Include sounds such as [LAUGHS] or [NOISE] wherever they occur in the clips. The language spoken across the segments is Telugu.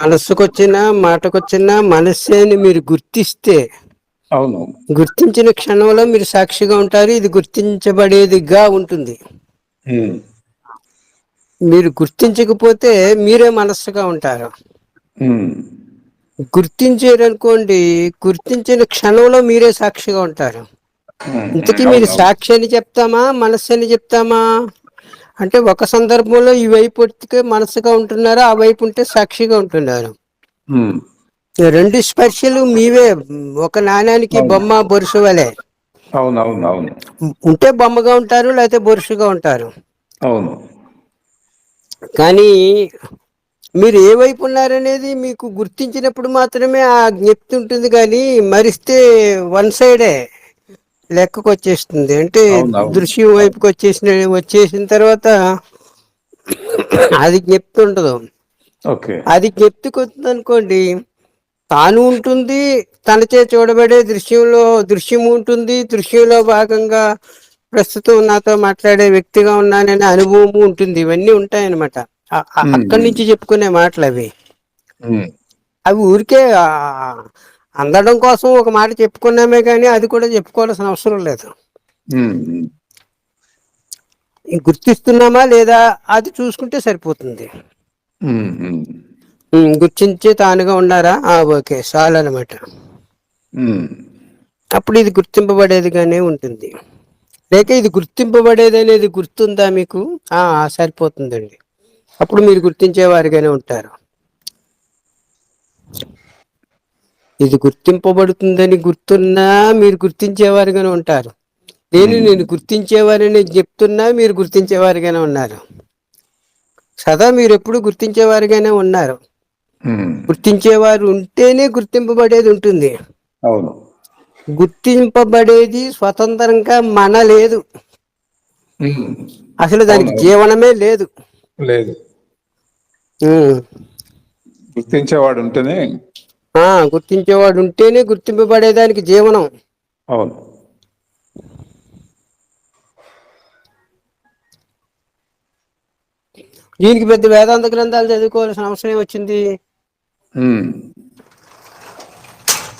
మనస్సుకొచ్చిన మాటకొచ్చిన మనస్సేని మీరు గుర్తిస్తే అవును. గుర్తించిన క్షణంలో మీరు సాక్షిగా ఉంటారు. ఇది గుర్తించబడేదిగా ఉంటుంది. మీరు గుర్తించకపోతే మీరే మనస్సుగా ఉంటారు. గుర్తించారనుకోండి గుర్తించిన క్షణంలో మీరే సాక్షిగా ఉంటారు. ఇంతకీ మీరు. సాక్షి అని చెప్తామా? మనస్సు అని చెప్తామా? అంటే ఒక సందర్భంలో ఈ వైపు మనసుగా ఉంటున్నారు ఆ వైపు ఉంటే సాక్షిగా ఉంటున్నారు? రెండు స్పర్శలు మీవే. ఒక నాణానికి బొమ్మ బొరుసు వలె. ఉంటే బొమ్మగా ఉంటారు లేకపోతే బొరుసుగా ఉంటారు. అవును. కానీ మీరు ఏ వైపు ఉన్నారనేది మీకు గుర్తించినప్పుడు మాత్రమే ఆ జ్ఞప్తి ఉంటుంది కానీ మరిస్తే వన్ సైడే. లెక్కకు వచ్చేస్తుంది అంటే. దృశ్యం వైపుకి వచ్చేసిన వచ్చేసిన తర్వాత అది జ్ఞప్తి ఉండదు ఓకే. అది జ్ఞప్తికి వచ్చింది అనుకోండి తాను ఉంటుంది తనచే చూడబడే దృశ్యంలో దృశ్యం ఉంటుంది దృశ్యంలో భాగంగా ప్రస్తుతం నాతో మాట్లాడే వ్యక్తిగా ఉన్నాననే అనుభవం ఉంటుంది. ఇవన్నీ ఉంటాయన్నమాట. అక్కడి నుంచి చెప్పుకునే మాటలు అవి అవి ఊరికే అందడం కోసం ఒక మాట చెప్పుకున్నామే కానీ అది కూడా చెప్పుకోవాల్సిన అవసరం లేదు. గుర్తిస్తున్నామా లేదా అది చూసుకుంటే సరిపోతుంది. గుర్తించి తానుగా ఉన్నారా? ఆ, ఓకే. చాలు అనమాట అప్పుడు ఇది గుర్తింపబడేదిగానే ఉంటుంది. లేక ఇది గుర్తింపబడేది అనేది గుర్తుందా మీకు? ఆ సరిపోతుందండి. అప్పుడు మీరు గుర్తించేవారిగానే ఉంటారు. ఇది గుర్తింపబడుతుందని గుర్తున్నా మీరు గుర్తించేవారిగానే ఉంటారు. నేను నేను గుర్తించేవారని చెప్తున్నా మీరు గుర్తించేవారిగానే ఉన్నారు. సదా మీరు ఎప్పుడు గుర్తించేవారిగానే ఉన్నారు. గుర్తించేవారు ఉంటేనే గుర్తింపబడేది ఉంటుంది. అవును. గుర్తింపబడేది స్వతంత్రంగా మన లేదు. అసలు దానికి. జీవనమే లేదు. లేదు. గుర్తించేవాడు ఉంటేనే గుర్తించేవాడు ఉంటేనే గుర్తింపబడేదానికి జీవనం. అవును. దీనికి పెద్ద వేదాంత గ్రంథాలు చదువుకోవాల్సిన అవసరం వచ్చింది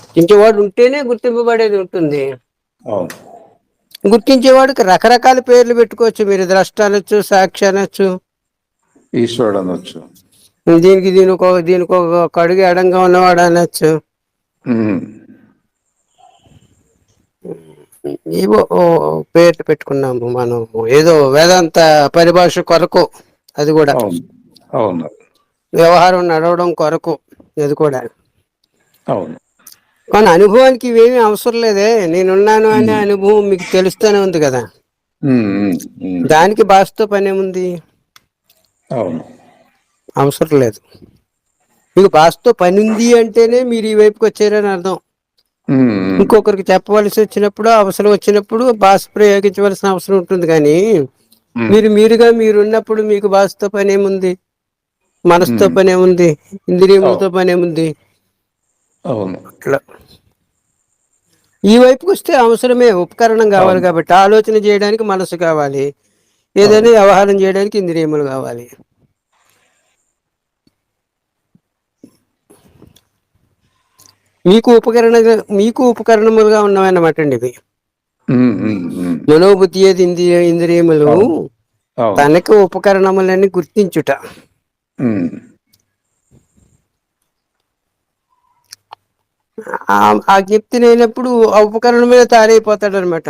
గుర్తించేవాడు ఉంటేనే గుర్తింపబడేది ఉంటుంది. గుర్తించేవాడికి రకరకాల పేర్లు పెట్టుకోవచ్చు. మీరు ద్రష్ట అనొచ్చు సాక్షి అనొచ్చు. ఈశ్వరుడు అనొచ్చు. దీనికి దీనికి ఒక దీనికి ఒక అడుగు ఎడంగా ఉన్నవాడు అనొచ్చు. ఏవో ఓ పేర్లు పెట్టుకున్నాము మనం. ఏదో వేదాంత పరిభాష కొరకు అది కూడా. అవును. వ్యవహారం నడవడం కొరకు అది కూడా. అవును. కానీ అనుభవానికి ఇవేమీ అవసరం లేదే. నేనున్నాను అనే అనుభవం మీకు తెలుస్తూనే ఉంది కదా. దానికి భాషతో పని ఏముంది? అవును. అవసరం లేదు. మీకు భాషతో పని ఉంది అంటేనే మీరు ఈ వైపుకి వచ్చారని అర్థం. ఇంకొకరికి చెప్పవలసి వచ్చినప్పుడు అవసరం వచ్చినప్పుడు భాష ప్రయోగించవలసిన అవసరం ఉంటుంది కానీ మీరు మీరుగా మీరు ఉన్నప్పుడు మీకు భాషతో పని ఏముంది మనసుతో. పని ఏముంది ఇంద్రియములతో పని ఏముంది అట్లా. ఈ వైపుకి వస్తే అవసరమే ఉపకరణం కావాలి. కాబట్టి ఆలోచన చేయడానికి మనసు కావాలి. ఏదైనా వ్యవహారం చేయడానికి ఇంద్రియములు కావాలి. మీకు ఉపకరణ మీకు ఉపకరణములుగా ఉన్నవన్నమాట అండి ఇవి. మనోబుద్ధి ఏది ఇంద్రియ ఇంద్రియములు తనకు ఉపకరణములని గుర్తించుట. ఆ- జ్ఞప్తి లేనప్పుడు ఆ ఉపకరణం మీద తానైపోతాడు అనమాట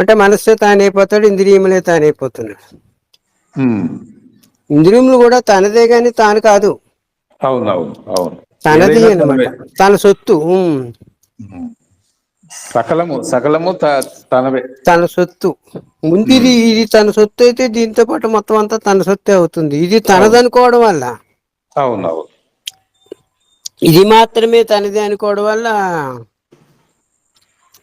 అంటే మనస్సే తానైపోతాడు ఇంద్రియములే తానైపోతున్నాడు ఇంద్రియములు కూడా తనదే గాని తాను కాదు. అవును అవును అవును. తనది అనమాట. తన సొత్తు. సకలము సకలము తనవే. తన సొత్తు. ముందు ఇది ఇది తన సొత్తు అయితే దీంతో పాటు మొత్తం అంతా తన సొత్తే అవుతుంది. ఇది తనదనుకోవడం వల్ల. ఇది మాత్రమే తనదే అనుకోవడం వల్ల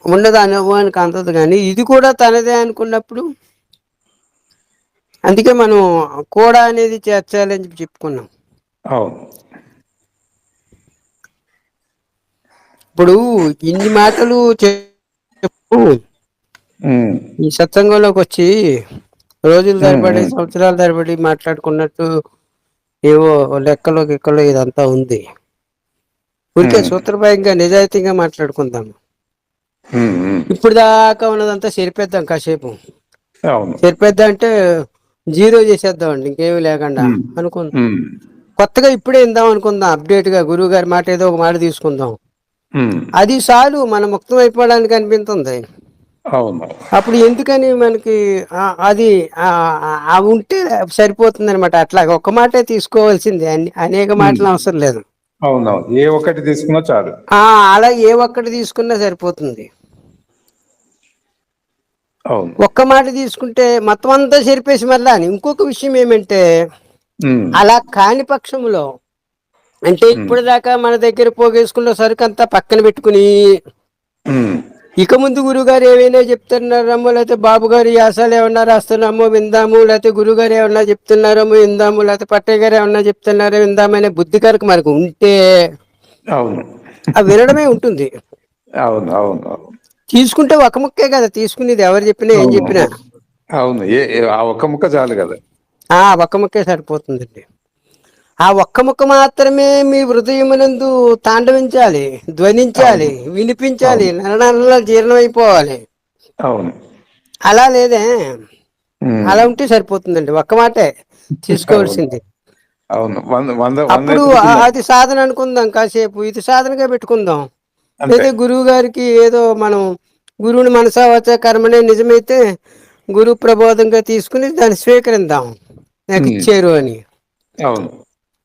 ఉండదు అనుభవానికి అంతది కానీ ఇది కూడా తనదే అనుకున్నప్పుడు అందుకే మనం కూడా అనేది చేర్చాలి అని చెప్పి చెప్పుకున్నాం. అవును. ఇప్పుడు ఇన్ని మాటలు చెప్పు. ఈ సత్సంగంలోకి వచ్చి రోజులు తరబడి. సంవత్సరాల తరబడి మాట్లాడుకున్నట్టు ఏవో లెక్కలు గిక్కలు ఇదంతా ఉంది. ఊరికే సూత్రప్రాయంగా నిజాయితీగా మాట్లాడుకుందాం. ఇప్పుడు దాకా ఉన్నదంతా చెరిపేద్దాం కాసేపు. అవును. చెరిపేద్దాం అంటే జీరో చేసేద్దామండి ఇంకేమీ లేకుండా ఉమ్, అనుకు ఉమ్, కొత్తగా ఇప్పుడే ఇందాం అనుకుందాం అప్డేట్గా గురువు గారి మాట ఏదో ఒక మాట తీసుకుందాం. అది చాలు మన ముక్తం అయిపోవడానికి అనిపిస్తుంది అవును. అప్పుడు ఎందుకని మనకి అది ఉంటే సరిపోతుంది అనమాట అట్లా ఒక్క మాటే తీసుకోవాల్సిందే. అనేక. మాటలు అవసరం లేదు. అవునవును. ఏ ఒక్కటి తీసుకున్నా చాలు. ఆ అలా ఏ ఒక్కటి తీసుకున్నా సరిపోతుంది. ఒక్క మాట తీసుకుంటే మొత్తం అంతా చెరిపేసి మళ్ళా ఇంకొక విషయం ఏమంటే అలా కాని పక్షంలో అంటే ఇప్పుడు దాకా మన దగ్గర పోగేసుకున్న సరుకు అంతా పక్కన పెట్టుకుని ఇక ముందు గురువు గారు ఏవైనా చెప్తున్నారమ్మో లేకపోతే బాబు గారు యాసాలు ఏమన్నా రాస్తున్నామో విందాము. లేకపోతే గురువు గారు ఏమన్నా చెప్తున్నారేమో విందాము. లేకపోతే పట్టయ్య గారు ఏమన్నా చెప్తున్నారో? విందామనే బుద్ధి కనుక మనకు ఉంటే అవును. ఆ వినడమే ఉంటుంది. అవును అవును తీసుకుంటే ఒక ముక్కే కదా. తీసుకునేది ఎవరు చెప్పినా ఏం చెప్పినా. అవును. ఏ- ఆ ఒక్క ముక్క చాలు కదా. ఆ ఒక్క ముక్కే సరిపోతుందండి. ఆ ఒక్క ముక్క మాత్రమే మీ హృదయమునందు తాండవించాలి ధ్వనించాలి వినిపించాలి అవును. నరనరాల్లో జీర్ణమైపోవాలి. అవును. అలా లేదే. అలా ఉంటే సరిపోతుందండి. ఒక్క మాటే తీసుకోవాల్సింది. అవును. అప్పుడు అది సాధన అనుకుందాం కాసేపు. ఇది సాధనగా పెట్టుకుందాం. అయితే గురువు గారికి ఏదో మనం గురువుని మనసా వాచా కర్మనే నిజమైతే గురు ప్రబోధంగా తీసుకుని దాన్ని స్వీకరిద్దాం. నాకు ఇచ్చారు అని. అవును.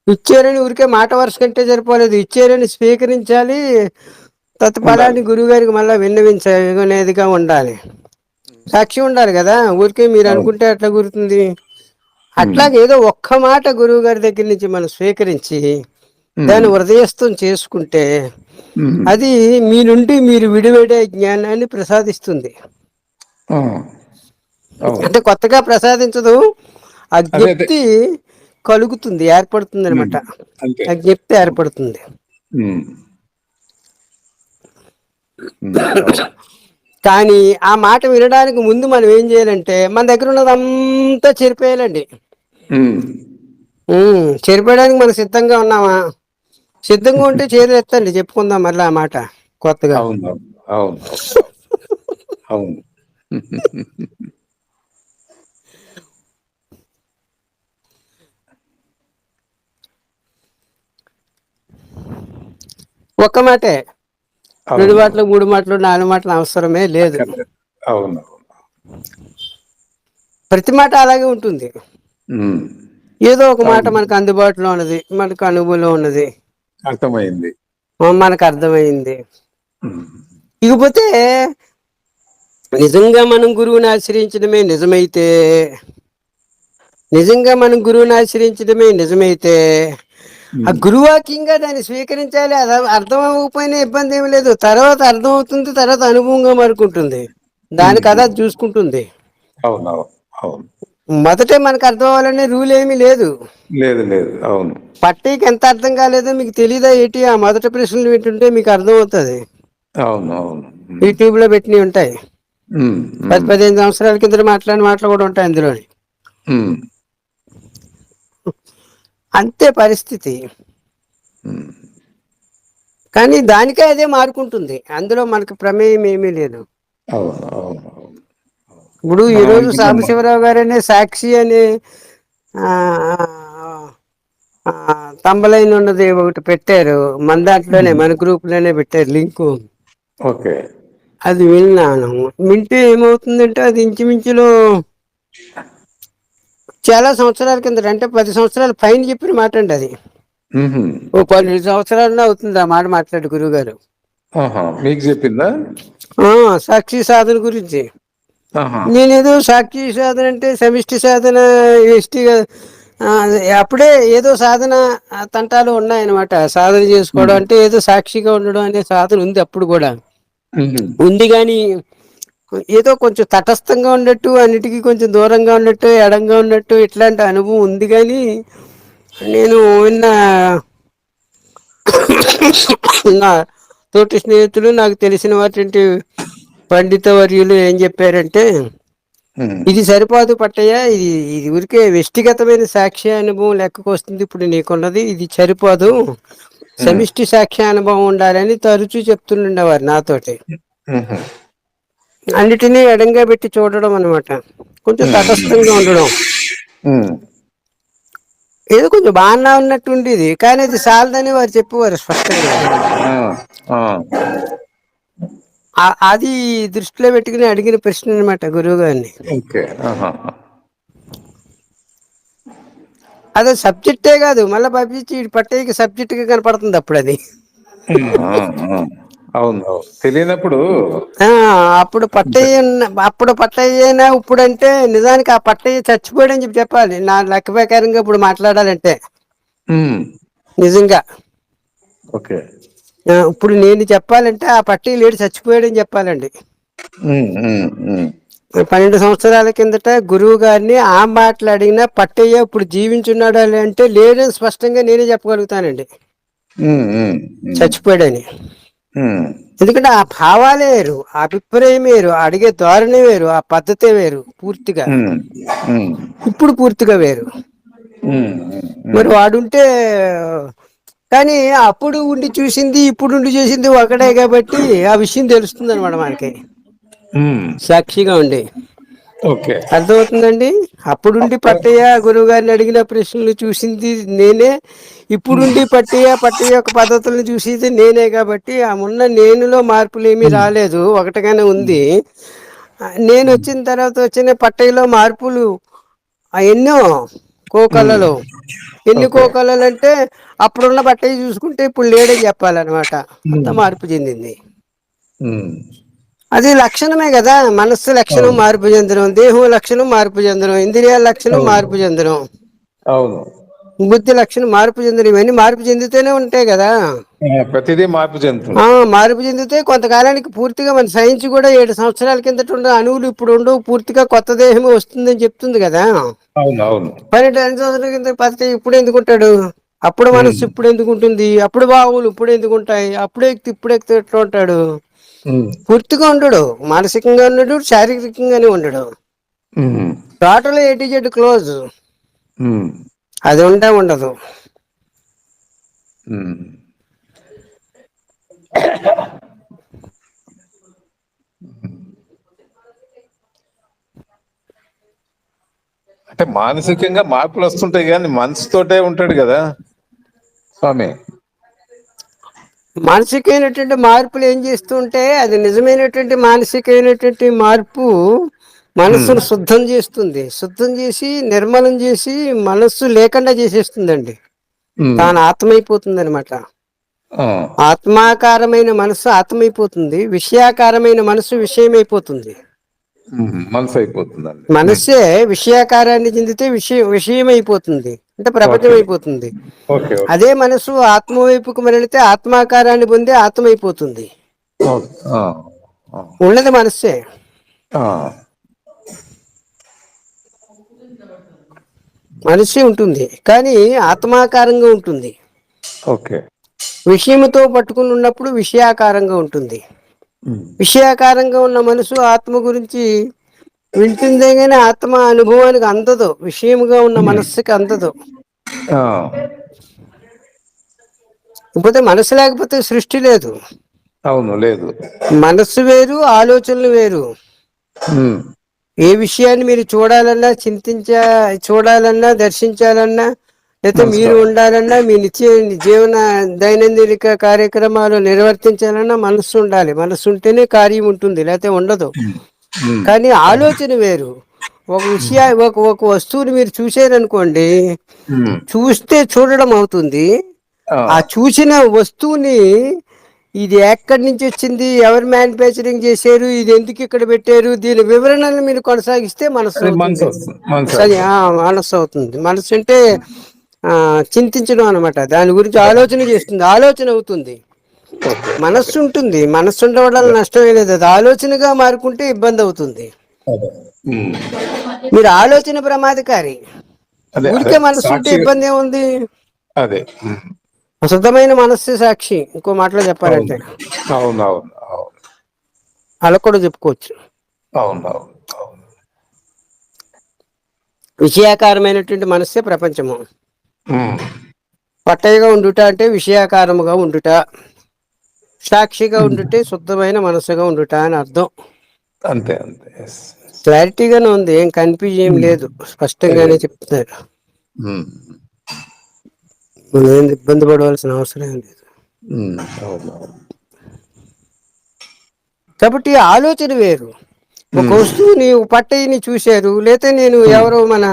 ఇచ్చారని ఊరికే మాట వరుస కంటే సరిపోలేదు. ఇచ్చారని స్వీకరించాలి. ఉండాలి. తత్పదాన్ని గురువు గారికి మళ్ళా విన్నవించనేదిగా ఉండాలి. సాక్షి ఉండాలి కదా. ఊరికే మీరు అనుకుంటే ఎట్లా కురుతుంది ఉమ్, అట్లాగే ఏదో ఒక్క మాట గురువు గారి దగ్గర నుంచి మనం స్వీకరించి దాన్ని హృదయస్థం చేసుకుంటే అది మీ నుండి మీరు విడివడే జ్ఞానాన్ని ప్రసాదిస్తుంది. అంటే కొత్తగా ప్రసాదించదు. ఆ జ్ఞప్తి కలుగుతుంది ఏర్పడుతుంది అనమాట ఆ జ్ఞప్తి ఏర్పడుతుంది. కానీ ఆ మాట వినడానికి ముందు మనం ఏం చేయాలంటే మన దగ్గర ఉన్నదంతా చెరిపేయాలండి. చెరిపేయడానికి మనం సిద్ధంగా ఉన్నామా? సిద్ధంగా ఉంటే ఎత్తండి చెప్పుకుందాం మళ్ళీ ఆ మాట కొత్తగా. అవును అవును. అవును. [LAUGHS] ఒక్క మాటే. రెండు మాటలు మూడు మాటలు నాలుగు మాటలు అవసరమే లేదు. అవును ప్రతి మాట అలాగే ఉంటుంది. ఏదో ఒక మాట మనకు అందుబాటులో ఉన్నది మనకు అనుభూలో ఉన్నది. అర్థమైంది. మనకు అర్థమయింది ఉమ్, ఇకపోతే నిజంగా మనం గురువుని ఆశ్రయించడమే నిజమైతే నిజంగా మనం గురువుని ఆశ్రయించడమే నిజమైతే ఆ ఉమ్, గురువాక్యంగా దాన్ని స్వీకరించాలి అ అర్థం అవ్వకపోయినా ఇబ్బంది ఏమి లేదు. తర్వాత అర్థం అవుతుంది తర్వాత అనుభవంగా మరుకుంటుంది. దాని కద అది చూసుకుంటుంది. మొదటే మనకు అర్థం అవ్వాలనే రూల్ ఏమీ లేదు. లేదు లేదు అవును. పట్టీకి ఎంత అర్థం కాలేదో మీకు తెలీదా ఏంటి? ఆ మొదటి ప్రశ్నలు వింటుంటే మీకు అర్థం అవుతుంది. అవును అవును. యూట్యూబ్లో పెట్టినవి ఉంటాయి. పది పదిహేను సంవత్సరాల కిందట మాట్లాడిన మాటలు కూడా ఉంటాయి అందులోని అంతే పరిస్థితి. కానీ దానికే అదే మారుకుంటుంది. అందులో మనకు ప్రమేయం ఏమీ లేదు. ఇప్పుడు ఈ మనం రోజు అనుకుంటాం సాంబశివరావు గారనే సాక్షి అని ఆ ఆ తంబలైన్ ఉన్నది ఒకటి పెట్టారు. మన దాంట్లోనే మన గ్రూప్లోనే పెట్టారు లింకు. ఓకే. అది విన్నాను. వింటే ఏమవుతుందంటే అది ఇంచుమించులో చాలా సంవత్సరాల కిందట అంటే పది సంవత్సరాల పైన చెప్పిన మాట అండి అది. ఓ పన్నెండు సంవత్సరాల అవుతుంది ఆ మాట మాట్లాడి గురువు గారు మీకు చెప్పిందా? ఆ సాక్షి సాధన గురించి. ఆహా. నేను ఏదో సాక్షి సాధన అంటే సమిష్టి సాధన ఎస్టి అప్పుడే ఏదో సాధన తంటాలు ఉన్నాయన్నమాట. సాధన చేసుకోవడం అంటే ఏదో సాక్షిగా ఉండడం అనే సాధన ఉంది అప్పుడు కూడా. ఉంది గాని ఏదో కొంచెం తటస్థంగా ఉన్నట్టు అన్నిటికీ కొంచెం దూరంగా ఉన్నట్టు ఎడంగా ఉన్నట్టు ఇట్లాంటి అనుభవం ఉంది గాని నేను విన్న [COUGHS] నా తోటి స్నేహితులు నాకు తెలిసిన వాటింటి పండిత వర్యులు ఏం చెప్పారంటే ఇది సరిపోదు పట్టయ్య ఇది ఇది ఊరికే వ్యక్తిగతమైన సాక్ష్య అనుభవం లెక్కకు వస్తుంది ఇప్పుడు నీకున్నది ఇది సరిపోదు. సమిష్టి సాక్ష్య అనుభవం ఉండాలని తరచూ చెప్తుండేవారు నాతోటి. అన్నిటినీ ఎడంగా పెట్టి చూడడం అనమాట కొంచెం తటస్థంగా ఉండడం. ఏదో కొంచెం బాగా ఉన్నట్టు ఉండేది. కానీ అది చాలదని వారు చెప్పేవారు స్పష్టంగా. అది దృష్టిలో పెట్టుకుని అడిగిన ప్రశ్న అనమాట గురువు గారిని. అదే సబ్జెక్టే కాదు. మళ్ళీ పంపించి పట్టేకి సబ్జెక్ట్గా కనపడుతుంది అప్పుడు అది అవును. తెలియనప్పుడు అప్పుడు పట్టయ్య ఉన్న- అప్పుడు పట్టయ్యేనా ఇప్పుడు అంటే నిజానికి ఆ పట్టయ్య చచ్చిపోయాడని చెప్పి చెప్పాలి. నా లెక్క ప్రకారంగా ఇప్పుడు మాట్లాడాలంటే. నిజంగా. ఓకే. ఇప్పుడు నేను చెప్పాలంటే ఆ పట్టయ్య లేడు చచ్చిపోయాడని చెప్పాలండి. పన్నెండు సంవత్సరాల కిందట గురువు గారిని ఆ మాటలు అడిగినా పట్టయ్య ఇప్పుడు జీవించున్నాడా అంటే లేడని స్పష్టంగా నేనే చెప్పగలుగుతానండి. చచ్చిపోయాడని. ఎందుకంటే ఆ భావాలే వేరు ఆ అభిప్రాయం వేరు అడిగే ధోరణి వేరు ఆ పద్ధతే వేరు పూర్తిగా. ఇప్పుడు పూర్తిగా వేరు. మరి వాడుంటే కానీ అప్పుడు ఉండి చూసింది ఇప్పుడు ఉండి చూసింది ఒకటే కాబట్టి ఆ విషయం తెలుస్తుంది అనమాట మనకి సాక్షిగా ఉండి. ఓకే. అర్థమవుతుందండి? అప్పుడుండి పట్టయ్య గురువు గారిని అడిగిన ప్రశ్నలు చూసింది నేనే. ఇప్పుడుండి పట్టయ్య పట్టయ్య యొక్క పద్ధతులను చూసేది నేనే కాబట్టి ఆ ఉన్న నేనులో మార్పులు ఏమీ రాలేదు ఒకటిగానే ఉంది. నేను వచ్చిన తర్వాత వచ్చిన పట్టయ్యలో మార్పులు ఎన్నో కోకళ్ళలో ఎన్ని. కోకళ్ళలు అంటే అప్పుడున్న పట్టయ్య చూసుకుంటే ఇప్పుడు లేడని చెప్పాలన్నమాట. అంత మార్పు చెందింది. అది లక్షణమే కదా. మనస్సు లక్షణం. మార్పు చెందడం దేహం లక్షణం మార్పు చెందడం ఇంద్రియాల లక్షణం. మార్పు చెందడం. అవును. బుద్ధి లక్షణం మార్పు చెందడం ఇవన్నీ మార్పు చెందుతూనే ఉంటాయి కదా. ప్రతిదీ మార్పు చెందుతుంది. మార్పు చెందితే కొంతకాలానికి పూర్తిగా మన సైన్స్ కూడా ఏడు సంవత్సరాల కిందట ఉన్న అణువులు ఇప్పుడు ఉండవు పూర్తిగా కొత్త దేహమే వస్తుందని చెప్తుంది కదా. పన్నెండు ఐదు సంవత్సరాల కింద పత్తి ఇప్పుడు ఎందుకుంటాడు అప్పుడు మనస్సు ఇప్పుడు ఎందుకు ఉంటుంది? అప్పుడు బావులు ఇప్పుడు ఎందుకు ఉంటాయి? అప్పుడే ఎక్కి ఇప్పుడు ఎక్కి ఎట్లా ఉంటాడు? పూర్తిగా ఉండడు. మానసికంగా ఉండడు శారీరకంగానే ఉండడు. Total A to Z close అది ఉంటే ఉండదు. అంటే మానసికంగా మార్పులు వస్తుంటాయి కానీ మనసుతోటే ఉంటాడు కదా స్వామి? మానసికమైనటువంటి మార్పులు ఏం చేస్తుంటే అది నిజమైనటువంటి మానసికమైనటువంటి మార్పు మనస్సును శుద్ధం చేస్తుంది. శుద్ధం చేసి నిర్మలం చేసి మనస్సు లేకుండా చేసేస్తుందండి. తాను ఆత్మైపోతుంది అనమాట ఆత్మాకారమైన మనస్సు ఆత్మైపోతుంది. విషయాకారమైన మనస్సు విషయమైపోతుంది. మనసు అయిపోతుందండి మనస్సే విషయాకారాన్ని చెందితే విషయ విషయం అయిపోతుంది అంటే ప్రపంచం. అయిపోతుంది అదే మనసు ఆత్మ వైపుకు మరలితే ఆత్మాకారాన్ని పొంది ఆత్మ అయిపోతుంది ఉన్నది మనస్సే. మనస్సే ఉంటుంది కానీ ఆత్మాకారంగా ఉంటుంది. ఓకే. విషయముతో పట్టుకుని ఉన్నప్పుడు విషయాకారంగా ఉంటుంది. విషయాకారంగా ఉన్న మనసు ఆత్మ గురించి వింటుందే కానీ ఆత్మ అనుభవానికి అందదు. విషయముగా ఉన్న మనస్సుకి అందదు. ఇకపోతే మనసు లేకపోతే సృష్టి లేదు. అవును లేదు. మనస్సు వేరు ఆలోచనలు వేరు. ఏ విషయాన్ని మీరు చూడాలన్నా చింతించా చూడాలన్నా దర్శించాలన్నా లేకపోతే మీరు ఉండాలన్నా మీ నిత్య జీవన దైనందిక కార్యక్రమాలు నిర్వర్తించాలన్నా మనస్సు ఉండాలి. మనస్సు ఉంటేనే కార్యం ఉంటుంది లేకపోతే ఉండదు. కానీ ఆలోచన వేరు. ఒక విషయా ఒక ఒక వస్తువుని మీరు చూసారనుకోండి చూస్తే చూడడం అవుతుంది. ఆ, చూసిన వస్తువుని ఇది ఎక్కడి నుంచి వచ్చింది ఎవరు మ్యానుఫ్యాక్చరింగ్ చేశారు ఇది ఎందుకు ఇక్కడ పెట్టారు దీని వివరణను మీరు కొనసాగిస్తే మనసు మనసు అవుతుంది మనసు సరే ఆ, మనసు అవుతుంది. మనసు అంటే ఆ, చింతించడం అనమాట దాని గురించి ఆలోచన చేస్తుంది ఆలోచన అవుతుంది. మనస్సు ఉంటుంది. మనస్సు ఉండడం వల్ల నష్టమే లేదు. అది ఆలోచనగా మారుకుంటే ఇబ్బంది అవుతుంది. మీరు ఆలోచన ప్రమాదకారి. అదే ఊరికే మనస్సు ఉంటే ఇబ్బంది ఏముంది? అదే. ఉమ్, శుద్ధమైన మనస్సు సాక్షి. ఇంకో మాటలో చెప్పాలంటే. అవును అవును అవును. అలా కూడా చెప్పుకోవచ్చు. అవును అవును అవును. విషయాకారమైనటువంటి మనస్సే ప్రపంచము. ఉమ్, పట్టయ్యగా ఉండుట అంటే విషయాకారముగా ఉండుట. సాక్షిగా ఉండుటే శుద్ధమైన మనస్సుగా ఉండుట అని అర్థం. అంతే అంతే. క్లారిటీగానే ఉంది ఏం కన్ఫ్యూజ్ ఏం లేదు స్పష్టంగానే చెప్తున్నారు. మనం ఏం ఇబ్బంది పడవలసిన అవసరం లేదు. కాబట్టి ఆలోచన వేరు. ఒక వస్తువుని ఒక పట్టయ్యని చూశారు లేతే నేను ఎవరో మన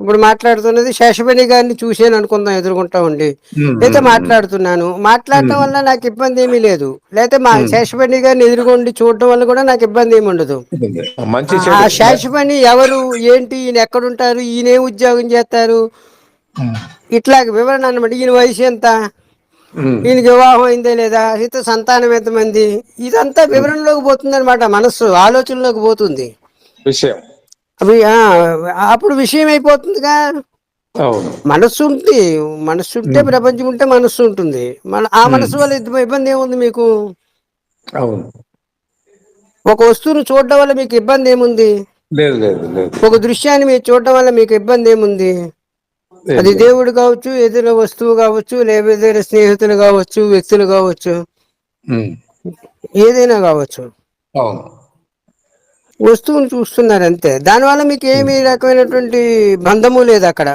ఇప్పుడు మాట్లాడుతున్నది శేషపణి గారిని చూశాను అనుకుందాం ఎదుర్కొంటా ఉండి. లేతే మాట్లాడుతున్నాను. మాట్లాడటం వల్ల నాకు ఇబ్బంది ఏమీ లేదు. లేతే మా శేషపణి గారిని ఎదుర్కొండి చూడటం వల్ల కూడా నాకు ఇబ్బంది ఏమి ఉండదు. ఆ చెడు. శేషపణి ఎవరు ఏంటి ఈయన ఎక్కడుంటారు ఈయన ఏం ఉద్యోగం చేస్తారు? ఇట్లా వివరణ అనమాట ఈయన వయసు ఎంత? ఉమ్, ఈయనకి వివాహం అయిందే లేదా? ఇత సంతానం ఎంతమంది? ఇదంతా వివరణలోకి పోతుంది అనమాట మనస్సు ఆలోచనలోకి పోతుంది. విషయం. అవి ఆ, అప్పుడు విషయం అయిపోతుందిగా మనస్సు ఉంది మనస్సు ఉంటే ప్రపంచం ఉంటే మనస్సు ఉంటుంది. మన ఆ మనస్సు వల్ల ఇబ్బ- ఇబ్బంది ఏముంది మీకు? అవును. ఒక వస్తువును చూడడం వల్ల మీకు ఇబ్బంది ఏముంది? ఒక దృశ్యాన్ని మీరు చూడడం వల్ల మీకు ఇబ్బంది ఏముంది? అది. దేవుడు కావచ్చు ఏదైనా వస్తువు కావచ్చు లేదా స్నేహితులు కావచ్చు వ్యక్తులు కావచ్చు. ఏదైనా కావచ్చు. వస్తువును చూస్తున్నారు అంతే దానివల్ల మీకు ఏమి రకమైనటువంటి బంధము లేదు అక్కడ.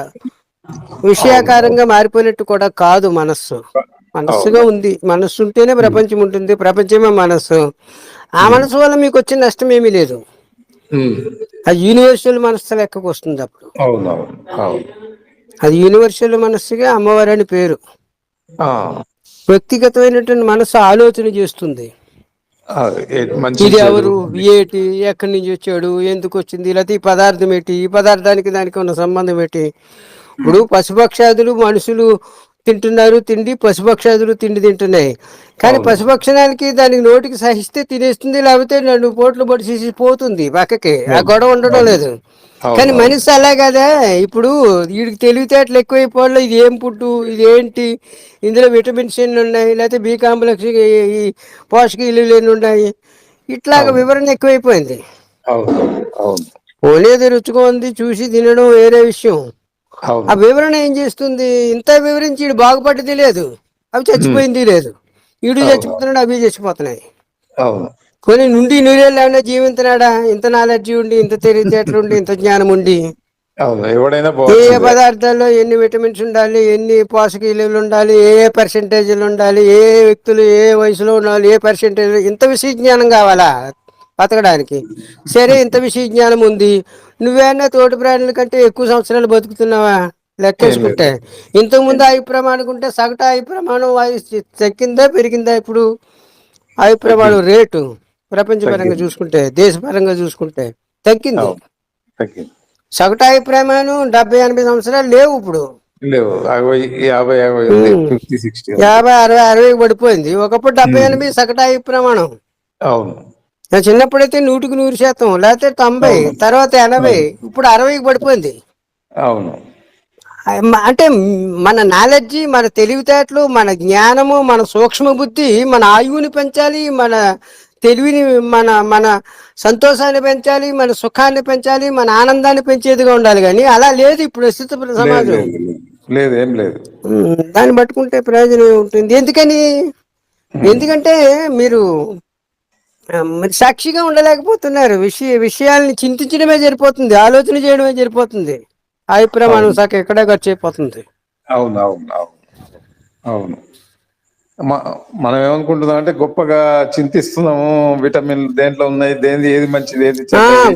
విషయాకారంగా మారిపోయినట్టు కూడా కాదు మనస్సు. మనస్సుగా ఉంది. మనస్సు ఉంటేనే ప్రపంచం ఉంటుంది. ప్రపంచమే మనస్సు. ఆ మనస్సు వల్ల మీకు వచ్చిన నష్టం ఏమీ లేదు. అది యూనివర్సల్ మనస్సు లెక్కకు వస్తుంది అప్పుడు. అది యూనివర్సల్ మనస్సుగా అమ్మవారి అని పేరు. వ్యక్తిగతమైనటువంటి మనస్సు ఆలోచన చేస్తుంది. ఇది. ఎవరు? ఏటి? ఎక్కడి నుంచి వచ్చాడు? ఎందుకు వచ్చింది? లేకపోతే ఈ పదార్థం ఏంటి? ఈ పదార్థానికి దానికి ఉన్న సంబంధం ఏంటి? ఇప్పుడు పశుపక్షాదులు మనుషులు తింటున్నారు తిండి పశుపక్షాదులు తిండి తింటున్నాయి. కానీ పశుపక్షానికి దానికి నోటికి సహిస్తే తినేస్తుంది లేకపోతే రెండు పోట్లు పొడిచేసి పోతుంది పక్కకి. ఆ గొడవ ఉండడం లేదు. కానీ. మనిషి అలా కదా? ఇప్పుడు వీడికి తెలివితేటలు ఎక్కువైపోవడం ఇది ఏం పుట్టు? ఇది ఏంటి? ఇందులో విటమిన్స్ ఎన్ని ఉన్నాయి లేకపోతే బి కాంప్లెక్స్ ఈ పోషక ఇల్లులు ఎన్ని ఉన్నాయి. ఇట్లాగ వివరణ ఎక్కువైపోయింది. పోలేది రుచిగా ఉంది చూసి తినడం వేరే విషయం. ఆ వివరణ ఏం చేస్తుంది? ఇంత వివరించి వీడు బాగుపడ్డది లేదు. అవి చచ్చిపోయింది లేదు. వీడు చచ్చిపోతున్నాడు అవి చచ్చిపోతున్నాయి. కొన్ని నుండి నూరేళ్ళు ఏమన్నా జీవించినాడా? ఇంత నాలెడ్జి ఉండి ఇంత తెలివితేటలు ఉండి ఇంత జ్ఞానం ఉండి? ఏ పదార్థాల్లో ఎన్ని విటమిన్స్ ఉండాలి ఎన్ని పోషక విలువలు ఉండాలి ఏ ఏ పర్సెంటేజ్లు ఉండాలి ఏ ఏ వ్యక్తులు ఏ వయసులో ఉండాలి ఏ పర్సెంటేజ్ ఇంత విషయ జ్ఞానం కావాలా బతకడానికి? సరే ఇంత విషయ జ్ఞానం ఉంది. నువ్వేనా తోటి ప్రాణుల కంటే ఎక్కువ సంవత్సరాలు బతుకుతున్నావా? లెక్కేసుకుంటే. ఇంతకు ముందు ఆయు ప్రమాణం ఉంటే సగటు ఆయు ప్రమాణం తగ్గిందా పెరిగిందా ఇప్పుడు ఆయు ప్రమాణం రేటు. ప్రపంచపరంగా చూసుకుంటే దేశపరంగా చూసుకుంటే తగ్గింది. సగటు అభిప్రాయమానం డెబ్బై ఎనభై సంవత్సరాలు లేవు ఇప్పుడు. యాభై అరవై అరవై పడిపోయింది. ఒకప్పుడు డెబ్బై ఎనభై సగటు అభిప్రాయమానం అవును. నా చిన్నప్పుడైతే నూటికి నూరు శాతం లేకపోతే తొంభై తర్వాత ఎనభై ఇప్పుడు అరవైకి పడిపోయింది. అవును. అంటే మన నాలెడ్జి మన తెలివితేటలు మన జ్ఞానము మన సూక్ష్మ బుద్ధి మన ఆయువుని పెంచాలి మన తెలివిని మన మన సంతోషాన్ని పెంచాలి మన సుఖాన్ని పెంచాలి మన ఆనందాన్ని పెంచేదిగా ఉండాలి కానీ అలా లేదు ఇప్పుడు ప్రస్తుత సమాజం లేదు, ఏం లేదు. దాన్ని పట్టుకుంటే ప్రయోజనం ఉంటుంది. ఎందుకని? ఎందుకంటే మీరు మరి సాక్షిగా ఉండలేకపోతున్నారు. విషయ విషయాల్ని చింతించడమే సరిపోతుంది. ఆలోచన చేయడమే సరిపోతుంది. అభిప్రాయం శాఖ ఎక్కడే ఖర్చు అయిపోతుంది. అవును అవును అవును. అవును. మనం ఏమనుకుంటున్నాం అంటే గొప్పగా చింతిస్తున్నాము విటమిన్ దేంట్లో ఉన్నాయి దేని ఏది మంచిది ఏది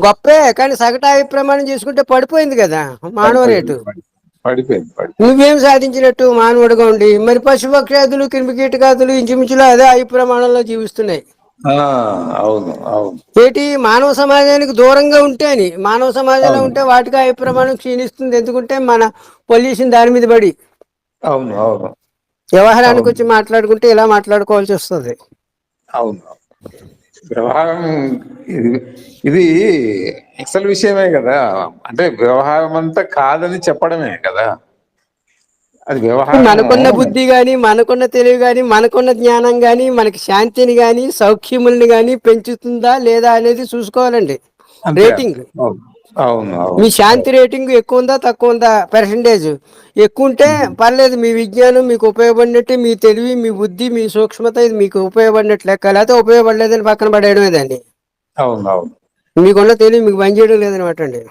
గొప్పే కానీ సగటు అభిప్రాయం చేసుకుంటే పడిపోయింది కదా మానవ రేటు. పడిపోయింది నువ్వేం సాధించినట్టు మానవుడిగా ఉండి మరి పశుపక్షాదులు క్రిమి కీటకాదులు ఇంచుమించులు అదే అభిప్రాయంలో జీవిస్తున్నాయి. ఆ, అవును అవును. ఏటి మానవ సమాజానికి దూరంగా ఉంటే అని మానవ సమాజంలో ఉంటే వాటికి అభిప్రాయం క్షీణిస్తుంది ఎందుకంటే మన పొల్యూషన్ దాని మీద పడి. అవును అవును. వ్యవహారానికి వచ్చి మాట్లాడుకుంటే ఇలా మాట్లాడుకోవాల్సి వస్తుంది. అవును. వ్యవహారం ఇది అసలు విషయమే కదా. అంటే వ్యవహారం అంతా కాదని చెప్పడమే కదా. అది వ్యవహారం మనకున్న బుద్ధి గాని మనకున్న తెలివి గాని మనకున్న జ్ఞానం గాని మనకి శాంతిని గాని సౌఖ్యముల్ని గాని పెంచుతుందా లేదా అనేది చూసుకోవాలండి. రేటింగ్. మీ శాంతి రేటింగ్ ఎక్కువ ఉందా తక్కువ ఉందా పర్సంటేజ్ ఎక్కువ ఉంటే పర్లేదు మీ విజ్ఞానం మీకు ఉపయోగపడినట్టు మీ తెలివి మీ బుద్ధి మీ సూక్ష్మత ఇది మీకు ఉపయోగపడినట్లు లెక్క. లేకపోతే ఉపయోగపడలేదని పక్కన పడేయడమే దాన్ని. మీకున్న తెలివి మీకు పనిచేయడం లేదనమాట అండి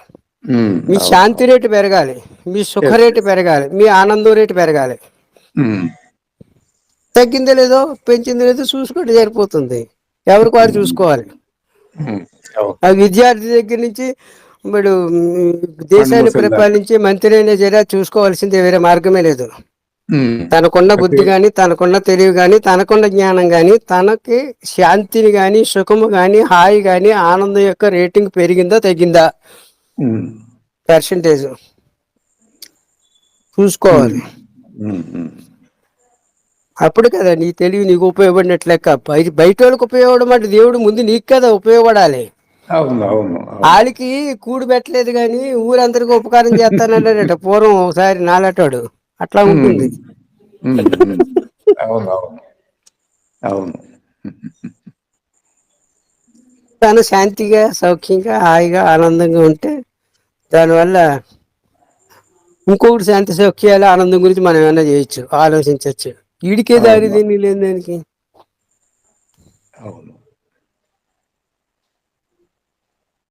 మీ. శాంతి రేటు పెరగాలి. మీ సుఖ రేటు పెరగాలి. మీ ఆనందం రేటు పెరగాలి. తగ్గిందో లేదో పెంచిందో లేదో చూసుకుంటే సరిపోతుంది. ఎవరికి వారు చూసుకోవాలి. ఆ విద్యార్థి దగ్గర నుంచి ఇప్పుడు దేశాన్ని. పరిపాలించి మంత్రి అయినా జరా చూసుకోవాల్సిందే వేరే మార్గమే లేదు. తనకున్న బుద్ధి కానీ తనకున్న తెలివి కానీ తనకున్న జ్ఞానం కానీ తనకి శాంతిని కానీ సుఖము కానీ హాయి కానీ ఆనందం యొక్క రేటింగ్ పెరిగిందా తగ్గిందా? పర్సంటేజ్. చూసుకోవాలి. అప్పుడు కదా నీ తెలివి నీకు ఉపయోగపడినట్లు బయట వాళ్ళకి ఉపయోగపడడం అంటే దేవుడు ముందు నీకు కదా ఉపయోగపడాలి. అవును అవును. వాళ్ళకి కూడు పెట్టలేదు కానీ ఊరందరికి ఉపకారం చేస్తానన్నాడట. పూర్వం ఒకసారి నాలటాడు. అట్లా ఉంటుంది. ఉమ్, ఉమ్, అవును అవును. అవును. తను శాంతిగా సౌఖ్యంగా హాయిగా ఆనందంగా ఉంటే దానివల్ల ఇంకొకటి శాంతి సౌఖ్యాలు ఆనందం గురించి మనం ఏమైనా చేయొచ్చు ఆలోచించవచ్చు వీడికే దారి దీన్ని లేని దానికి.